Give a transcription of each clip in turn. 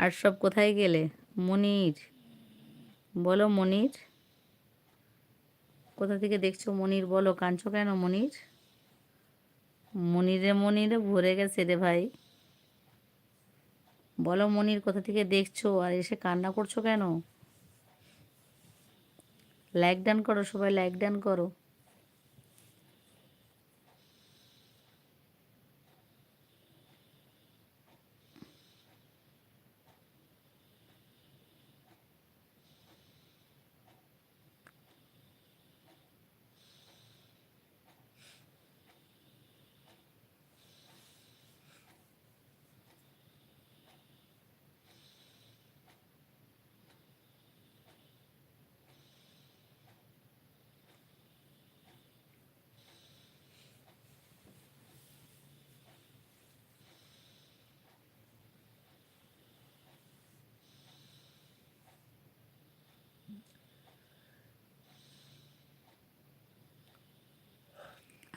আর সব কোথায় গেলে? মনির। বলো মনির। কোথা থেকে দেখছ মনির? বলো, কাঁদছো কেন মনির? মনিরে মনিরে ভরে গেছে রে ভাই। বলো মনির, কোথা থেকে দেখছ? আর এসে কান্না করছ কেন? লাইক ডান করো সবাই লাইক ডান করো।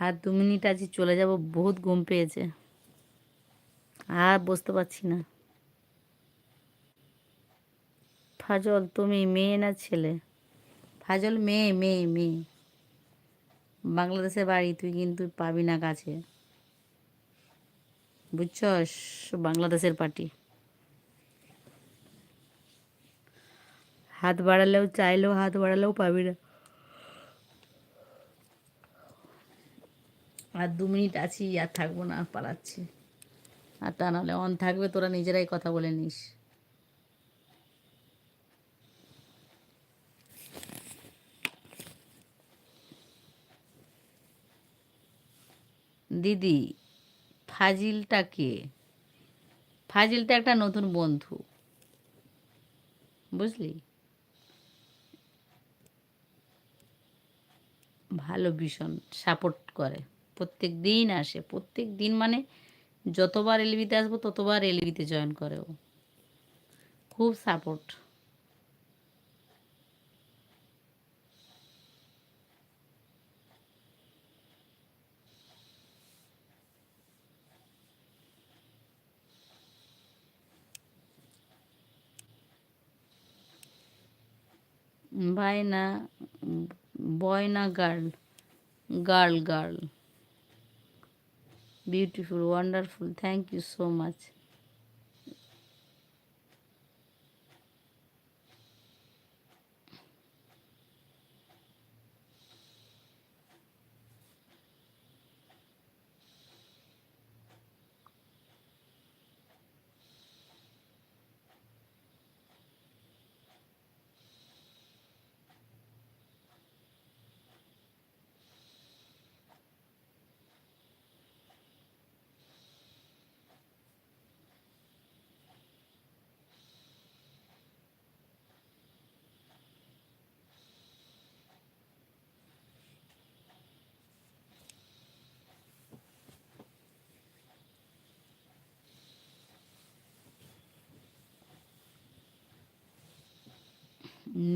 আর দু মিনিট আছি, চলে যাব, বহুত ঘুম পেয়েছে। আর বসতে পারছি না। ফাজল, তুমি মেয়ে না ছেলে? ফাজল, মেয়ে মেয়ে মেয়ে। বাংলাদেশে বাড়ি, তুই কিন্তু পাবি না কাছে। বুঝছস? বাংলাদেশের পার্টি। হাত বাড়ালেও চাইলেও হাত বাড়ালেও পাবি না। আর দু মিনিট আছি, আর থাকব না পালাচ্ছি। আর তা নাহলে অন থাকবে, তোরা নিজেরাই কথা বলে নিস। দিদি, ফাজিলটা কে? ফাজিলটা একটা নতুন বন্ধু। বুঝলি? ভালো ভীষণ সাপোর্ট করে। প্রত্যেক দিন আসে। প্রত্যেক দিন মানে যতবার এলবিতে আসব ততবার এলবিতে জয়েন করে ও। খুব সাপোর্ট ভাই না বয় না girl girl girl beautiful wonderful. Thank you so much.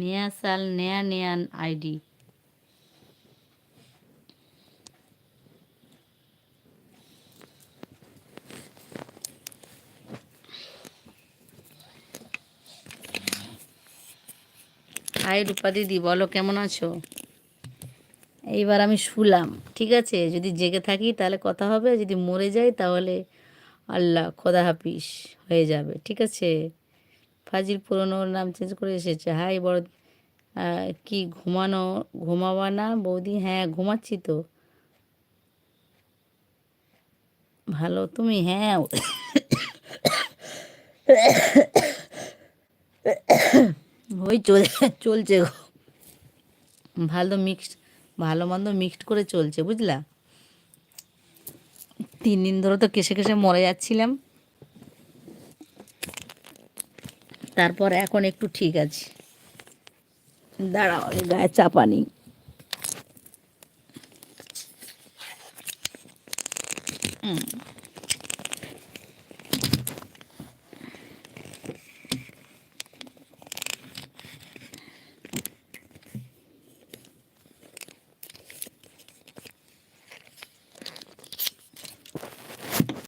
নিয়াসাল নেয়া নেয়ান আইডি হাই রূপা দিদি, বলো কেমন আছো? এইবার আমি শুলাম, ঠিক আছে? যদি জেগে থাকি তাহলে কথা হবে, যদি মরে যাই তাহলে আল্লাহ খোদা হাফিস হয়ে যাবে, ঠিক আছে? ফাজিল পুরনো নাম চেঞ্জ করে এসেছে। হাই বড় কি ঘুমানো, ঘুমাবা না বৌদি? হ্যাঁ ঘুমাচ্ছি তো। ভালো, তুমি? হ্যাঁ। ওই চল, চলছে ভালো মিক্সড ভালো মন্দ মিক্সড করে চলছে, বুঝলা? তিন দিন ধরে তো কেসে কেসে মরে যাচ্ছিলাম। তারপর এখন একটু ঠিক আছে। দাঁড়াও গায়ে চাপা নেই। হুম।